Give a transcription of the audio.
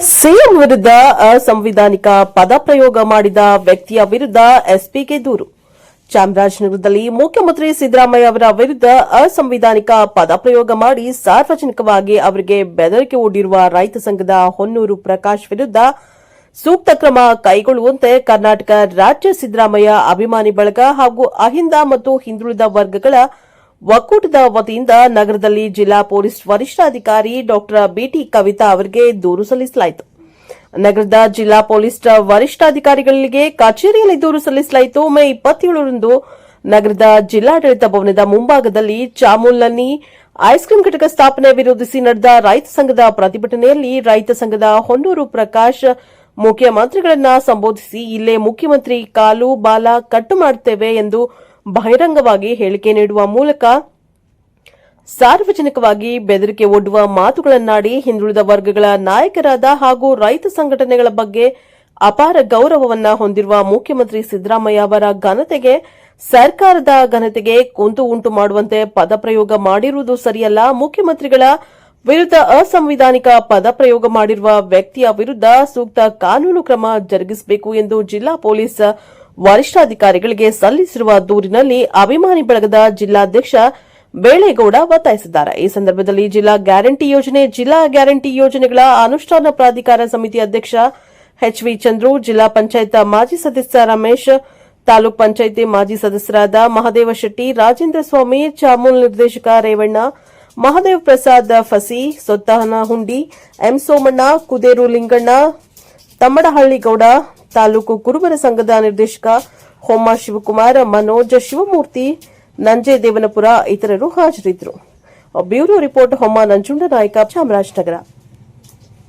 CM ವಿರುದ್ಧ ಅಸಂವಿಧಾನಿಕ ಪದಪ್ರಯೋಗ ಮಾಡಿದ ವ್ಯಕ್ತಿಯ ವಿರುದ್ಧ ಎಸ್ಪಿಗೆ ದೂರು. ಚಾಮರಾಜನಗರದಲ್ಲಿ ಮುಖ್ಯಮಂತ್ರಿ ಸಿದ್ದರಾಮಯ್ಯ ಅವರ ವಿರುದ್ಧ ಅಸಂವಿಧಾನಿಕ ಪದಪ್ರಯೋಗ ಮಾಡಿ ಸಾರ್ವಜನಿಕವಾಗಿ ಅವರಿಗೆ ಬೆದರಿಕೆ ಒಡ್ಡಿರುವ ರೈತ ಸಂಘದ ಹೊನ್ನೂರು ಪ್ರಕಾಶ್ ವಿರುದ್ಧ ಸೂಕ್ತ ಕ್ರಮ ಕೈಗೊಳ್ಳುವಂತೆ ಕರ್ನಾಟಕ ರಾಜ್ಯ ಸಿದ್ದರಾಮಯ್ಯ ಅಭಿಮಾನಿ ಬಳಗ ಹಾಗೂ ಅಹಿಂದ ಮತ್ತು ಹಿಂದುಳಿದ ವರ್ಗಗಳ ಒಕ್ಕೂಟದ ವತಿಯಿಂದ ನಗರದಲ್ಲಿ ಜಿಲ್ಲಾ ಪೊಲೀಸ್ ವರಿಷ್ಠಾಧಿಕಾರಿ ಡಾ ಬಿಟಿ ಕವಿತಾ ಅವರಿಗೆ ದೂರು ಸಲ್ಲಿಸಲಾಯಿತು. ನಗರದ ಜಿಲ್ಲಾ ಪೊಲೀಸ್ ವರಿಷ್ಠಾಧಿಕಾರಿಗಳಿಗೆ ಕಚೇರಿಯಲ್ಲಿ ದೂರು ಸಲ್ಲಿಸಲಾಯಿತು. ಮೇ ಇಪ್ಪತ್ತೇಳರಂದು ನಗರದ ಜಿಲ್ಲಾಡಳಿತ ಭವನದ ಮುಂಭಾಗದಲ್ಲಿ ಚಾಮೂಲ್ನಲ್ಲಿ ಐಸ್ ಕ್ರೀಂ ಘಟಕ ಸ್ಥಾಪನೆ ವಿರೋಧಿಸಿ ನಡೆದ ರೈತ ಸಂಘದ ಪ್ರತಿಭಟನೆಯಲ್ಲಿ ರೈತ ಸಂಘದ ಹೊನ್ನೂರು ಪ್ರಕಾಶ್ ಮುಖ್ಯಮಂತ್ರಿಗಳನ್ನ ಸಂಬೋಧಿಸಿ ಇಲ್ಲೇ ಮುಖ್ಯಮಂತ್ರಿ ಕಾಲು ಬಾಲ ಕಟ್ಟು ಮಾಡುತ್ತೇವೆ ಎಂದು ಬಹಿರಂಗವಾಗಿ ಹೇಳಿಕೆ ನೀಡುವ ಮೂಲಕ ಸಾರ್ವಜನಿಕವಾಗಿ ಬೆದರಿಕೆ ಒಡ್ಡುವ ಮಾತುಗಳನ್ನಾಡಿ ಹಿಂದುಳಿದ ವರ್ಗಗಳ ನಾಯಕರಾದ ಹಾಗೂ ರೈತ ಸಂಘಟನೆಗಳ ಬಗ್ಗೆ ಅಪಾರ ಗೌರವವನ್ನ ಹೊಂದಿರುವ ಮುಖ್ಯಮಂತ್ರಿ ಸಿದ್ದರಾಮಯ್ಯ ಅವರ ಘನತೆಗೆ ಸರ್ಕಾರದ ಘನತೆಗೆ ಕುಂತು ಉಂಟು ಮಾಡುವಂತೆ ಪದಪ್ರಯೋಗ ಮಾಡಿರುವುದು ಸರಿಯಲ್ಲ. ಮುಖ್ಯಮಂತ್ರಿಗಳ ವಿರುದ್ಧ ಅಸಂವಿಧಾನಿಕ ಪದಪ್ರಯೋಗ ಮಾಡಿರುವ ವ್ಯಕ್ತಿಯ ವಿರುದ್ಧ ಸೂಕ್ತ ಕಾನೂನು ಕ್ರಮ ಜರುಗಿಸಬೇಕು ಎಂದು ಜಿಲ್ಲಾ ಪೊಲೀಸ್ ವರಿಷ್ಠಾಧಿಕಾರಿಗಳಿಗೆ ಸಲ್ಲಿಸಿರುವ ದೂರಿನಲ್ಲಿ ಅಭಿಮಾನಿ ಬಳಗದ ಜಿಲ್ಲಾಧ್ಯಕ್ಷ ಬೇಳೆಗೌಡ ಒತ್ತಾಯಿಸಿದ್ದಾರೆ. ಈ ಸಂದರ್ಭದಲ್ಲಿ ಜಿಲ್ಲಾ ಗ್ಯಾರಂಟಿ ಯೋಜನೆ, ಜಿಲ್ಲಾ ಗ್ಯಾರಂಟಿ ಯೋಜನೆಗಳ ಅನುಷ್ಠಾನ ಪ್ರಾಧಿಕಾರ ಸಮಿತಿ ಅಧ್ಯಕ್ಷ ಎಚ್ವಿ ಚಂದ್ರು ಜಿಲ್ಲಾ ಪಂಚಾಯತ್ ಮಾಜಿ ಸದಸ್ಯ ರಮೇಶ್, ತಾಲೂಕ್ ಪಂಚಾಯಿತಿ ಮಾಜಿ ಸದಸ್ಯರಾದ ಮಹದೇವ ಶೆಟ್ಟಿ, ರಾಜೇಂದ್ರ ಸ್ವಾಮಿ, ಚಾಮೂಲ್ ನಿರ್ದೇಶಕ ರೇವಣ್ಣ, ಮಹದೇವ್ ಪ್ರಸಾದ್ ಫಸಿ ಸೊತ್ತಹನ ಹುಂಡಿ ಎಂ ಸೋಮಣ್ಣ, ಕುದೇರು ಲಿಂಗಣ್ಣ ತಮ್ಮಡಹಳ್ಳಿ ಗೌಡ ತಾಲೂಕು ಕುರುಬರ ಸಂಘದ ನಿರ್ದೇಶಕ ಹೊಮ್ಮ ಶಿವಕುಮಾರ್, ಮನೋಜ್ ಶಿವಮೂರ್ತಿ, ನಂಜೆ ದೇವನಪುರ ಇತರರು ಹಾಜರಿದ್ದರು. ಬ್ಯೂರೋ ರಿಪೋರ್ಟ್ ಹೊಮ್ಮ ನಂಜುಂಡ ನಾಯಕ, ಚಾಮರಾಜನಗರ.